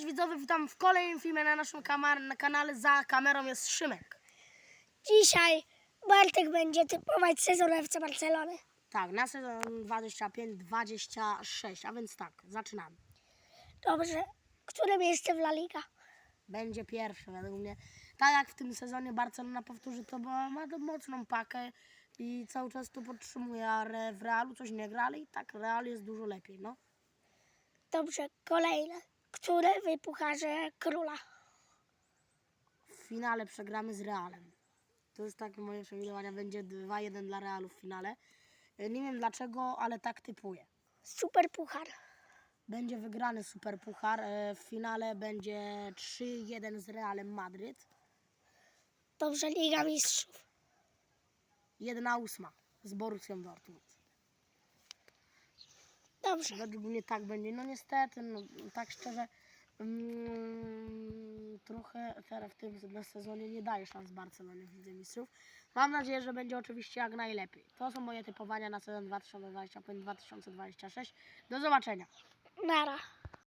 Cześć widzowie, witam w kolejnym filmie na naszym na kanale. Za kamerą jest Szymek. Dzisiaj Bartek będzie typować sezon FC Barcelony. Tak, na sezon 25-26, a więc tak, zaczynamy. Dobrze. Które miejsce w La Liga? Będzie pierwszy według mnie. Tak jak w tym sezonie Barcelona powtórzy to, bo ma mocną pakę i cały czas to podtrzymuje, a w Realu coś nie gra, ale i tak Real jest dużo lepiej, no. Dobrze. Kolejne. Które wypucharze króla? W finale przegramy z Realem. To jest takie moje przewidywania, będzie 2-1 dla Realu w finale. E, Nie wiem dlaczego, ale tak typuję. Super puchar. Będzie wygrany Super Puchar. e, W finale będzie 3-1 z Realem Madryt. Dobrze. Liga Mistrzów. 1-8 z Borussią Dortmund. Dobrze. Według mnie tak będzie. No niestety, no, tak szczerze, mm, trochę teraz w tym sezonie nie daje szans Barcelonie w Lidze Mistrzów. Mam nadzieję, że będzie oczywiście jak najlepiej. To są moje typowania na sezon 2025-2026. Do zobaczenia. Nara.